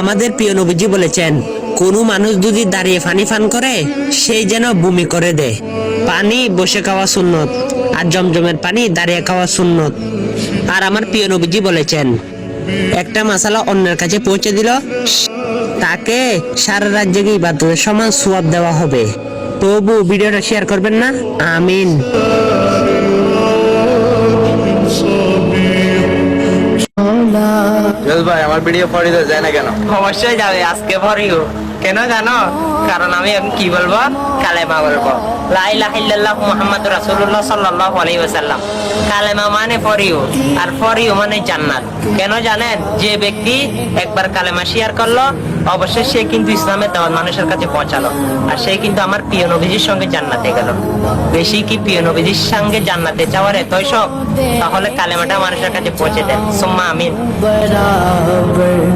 আমাদের প্রিয় নবীজি বলেছেন, কোনো মানুষ যদি দাঁড়িয়ে পানি পান করে, সেই যেন বমি করে দেয় পানি, বসে খাওয়া সুন্নত, আর জমজমের পানি, দাঁড়িয়ে খাওয়া সুন্নত। আর আমার প্রিয় নবীজি বলেছেন, একটা মশালা অন্যের কাছে পৌঁছে দিল, তাকে সারা রাত জেগে ইবাদতের সমান সোয়াব দেওয়া হবে। তবু ভিডিওটা শেয়ার করবেন না। আমিন। মানে মানে কেন জানেন? যে ব্যক্তি একবার কালেমা শেয়ার করল, অবশ্যই সে কিন্তু ইসলামের দাওয়াত মানুষের কাছে পৌঁছালো। আর সে কিন্তু আমার প্রিয় নবীজির সঙ্গে জান্নাতে গেল। বেশি কি প্রিয় নবীজির সঙ্গে জান্নাতে যাওয়ার এতই শখ? তাহলে কালেমাটা মানুষের কাছে পৌঁছে দেন। সুম্মা আমিন। I'll be.